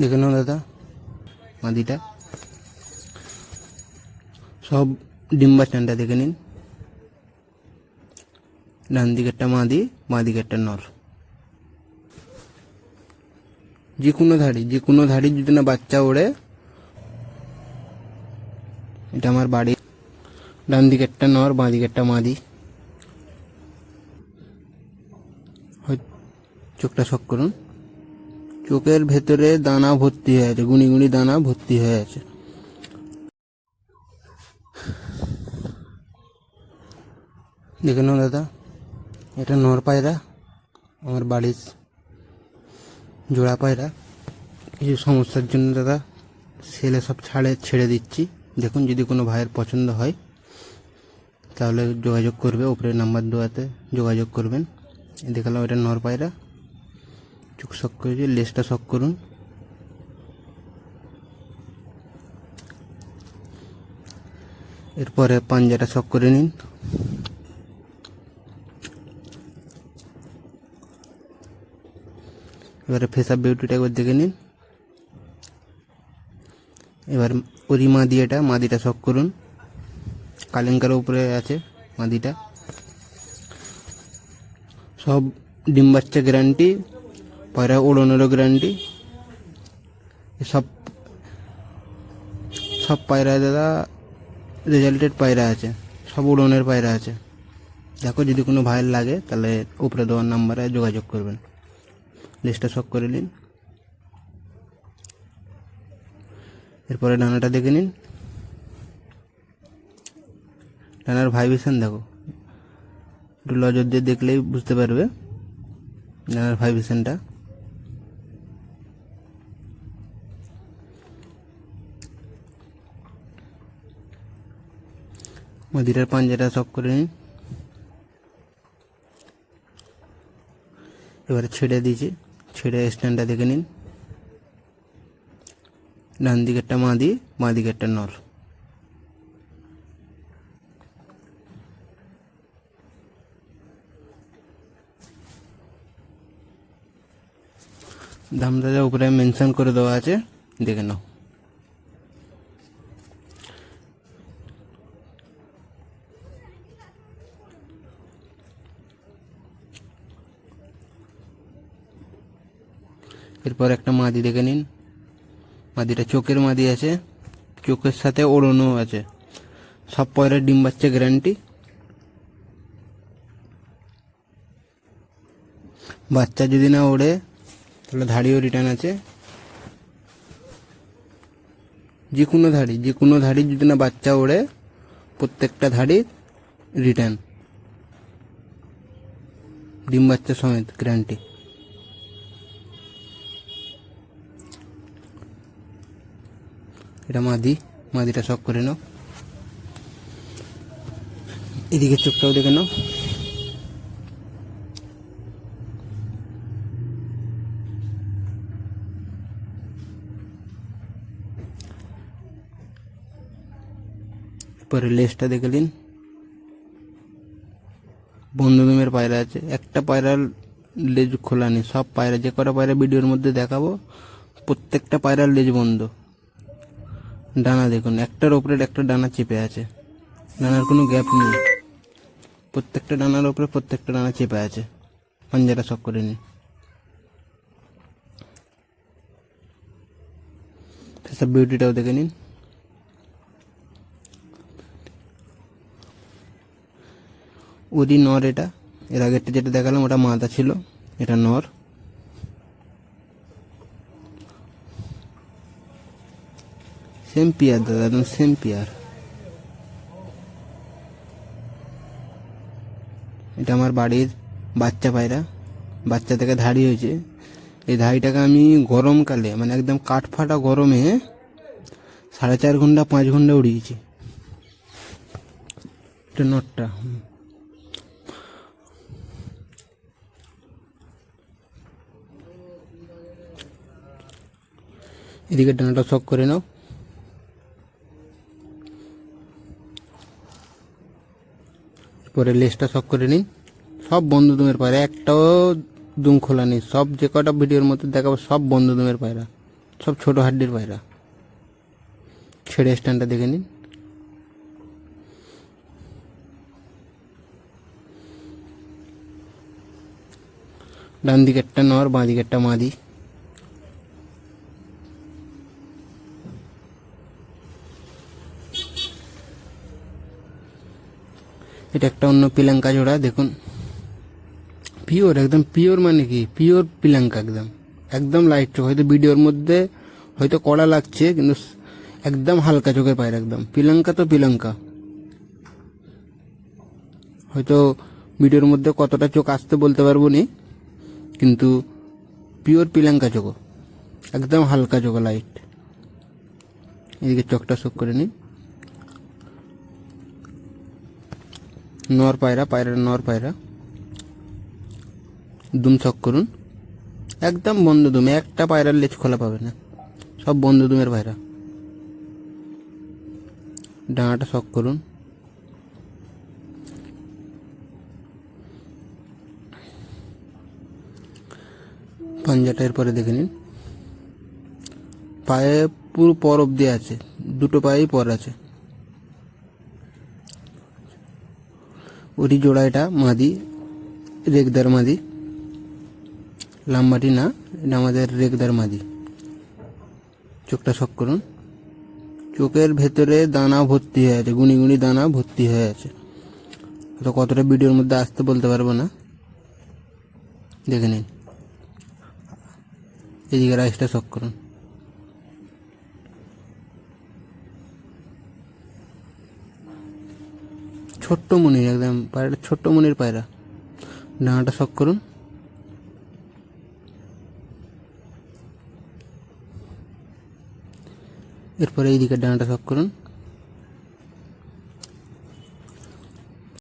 দেখে নাও দাদা। মাদিটা। সব ডিম্বা স্ট্যান্ডটা দেখে নিন। ডান দিকেরটা মাদি বাঁ দিকেরটা নর। যে কোনো ধাড়ি যে কোনো ধাড়ি যদি না বাচ্চা ওড়ে, এটা আমার বাড়ি। ডান দিকেরটা নর, বাঁ দিকেরটা মাদি। চোখটা শক করুন। চোখের ভেতরে দানা ভর্তি হয়ে আছে, গুনি গুনি দানা ভর্তি হয়ে আছে। দেখে নাও দাদা, এটা নর পায়রা, আমার বাড়ির জোড়া পায়রা। কিছু সমস্যার জন্য দাদা, ছেলে সব ছাড়ে, ছেড়ে দিচ্ছি। দেখুন যদি কোনো ভাইয়ের পছন্দ হয়, তাহলে যোগাযোগ করবে উপরে নাম্বার দেওয়াতে যোগাযোগ করবেন। দেখালাম এটা নর পায়রা। চোখ শক করেছি লেজটা শক করুন। এরপরে পাঞ্জাটা শক করে নিন। এবারে ফেস বিউটিটা একবার দেখে নিন। এবার ওরি মাদি এটা, মাদিটা শক করুন। কালিঙ্কার উপরে আছে মাদিটা। সব ডিম বাচ্চা গ্যারান্টি পয়রা ওড়ানোরও গ্যারান্টি সব সব পায়রা দাদা রেজাল্টেড পায়রা আছে সব উড়নের পায়রা আছে দেখো যদি কোনো ভাইয়ের লাগে তাহলে উপরে দেওয়ার নাম্বারে যোগাযোগ করবেন। লিস্টটা শক করে নিন। এরপরে ডানাটা দেখে নিন। ডানার ভাইব্রেশন দেখো। একটু নজর দিয়ে দেখলেই বুঝতে পারবে। ডানার ভাইব্রেশনটা মদিরার পাঞ্জাটা শক করে নিন এবারে ছেড়ে দিয়েছি। ছেড়ে স্ট্যান্ডটা দেখে নিন। ডান দিকেরটা মাদি বাঁ দিকেরটা নর দাম দাদা উপরে মেনশন করে দেওয়া আছে, দেখে নাও। এরপর একটা মাদি দেখে নিন। মাদিটা চোখের মাদি আছে, চোখের সাথে ওড়নো আছে। সব পয়রার ডিম বাচ্চা গ্যারান্টি। বাচ্চা যদি না ওড়ে, তাহলে ধাড়িও রিটার্ন আছে। যে কোনো ধাড়ি যে কোনো ধাড়ি যদি না বাচ্চা ওড়ে, প্রত্যেকটা ধাড়ি রিটার্ন। ডিম বাচ্চা সমেত, গ্যারান্টি। এটা মাদি, মাদিটা শখ করে নাও। এদিকে চোখটাও দেখে নাও। পরে লেজটা দেখে নিন। বন্ধুদমের পায়রা আছে। একটা পায়রার লেজ খোলা নেই। সব পায়রা যে কটা পায়রা ভিডিওর মধ্যে দেখাবো, প্রত্যেকটা পায়রার লেজ বন্ধ। ডানা দেখুন, একটার ওপরে একটা ডানা চেপে আছে। ডানার কোনো গ্যাপ নেই। প্রত্যেকটা ডানার ওপরে প্রত্যেকটা ডানা চেপে আছে। পাঞ্জাটা সব করে নি সব বিউটিটাও দেখে নিন। ওরই নর এটা। এর আগেরটা যেটা দেখালাম, ওটা মাদা ছিল। এটা নর। সেম পিয়ার দাদা একদম সেম পিয়ার এটা আমার বাড়ির বাচ্চা পায়রা বাচ্চা থেকে ধাড়ি হয়েছে। এই ধাড়িটাকে আমি গরমকালে মানে একদম কাঠ ফাটা গরমে সাড়ে চার ঘণ্টা, পাঁচ ঘণ্টা উড়িয়েছি। এটা নটটা। এদিকে ডানাটা শক করে নাও। পরে লেসটা শক করে নিন। সব বন্ধ দুমের পায়রা, একটাও দুম খোলা নেই। সব যে কটা ভিডিওর মধ্যে দেখাবো, সব বন্ধ দুমের পায়রা, সব ছোট হাড্ডির পায়রা। ছেড়ে স্ট্যান্ডটা দেখে নিন। ডান দিকেরটা নর, বাঁ দিকেরটা মাদি। এটা একটা অন্য পিলাঙ্কা জোড়া, দেখুন। পিওর একদম পিওর মানে কি? পিওর পিলাঙ্কা একদম। একদম লাইট চোখ, হয়তো ভিডিওর মধ্যে হয়তো কড়া লাগছে, কিন্তু একদম হালকা চোখের পায়ের একদম। পিলাঙ্কা তো পিলাঙ্কা হয়তো ভিডিওর মধ্যে কতটা চোখ আসতে বলতে পারব নি, কিন্তু পিওর পিলাঙ্কা চোখ। একদম হালকা চোখ লাইট এদিকে চোখটা শোক করে নিন। নর পায়রা, পায়রার নর পায়রা। দুম ছক করুন। একদম বন্ধ দুম, একটা পায়রার লেজ খোলা পাবে না। সব বন্ধ দুমের পায়রা। ডানাটা শক করুন। পাঞ্জাটা এরপরে দেখে নিন। পায়ে পুরো পর অব্দি আছে। দুটো পায়েই পর আছে। ওরই জোড়া এটা, মাদি, রেগদার মাদি। লাম্বাটি না, এটা আমাদের রেগদার মাদি। চোখটা শক করুন। চোখের ভেতরে দানা ভর্তি হয়ে আছে, গুনি গুনি দানা ভর্তি হয়ে আছে। তো কতটা ভিডিওর মধ্যে আসতে বলতে পারব না। দেখে নিন। এদিকে রাইসটা শক করুন। ছোট্ট মনির একদম পায়রাটা ছোট্ট মনির পায়রা। ডানাটা শখ করুন। এরপরে এই এইদিকে ডানাটা শখ করুন।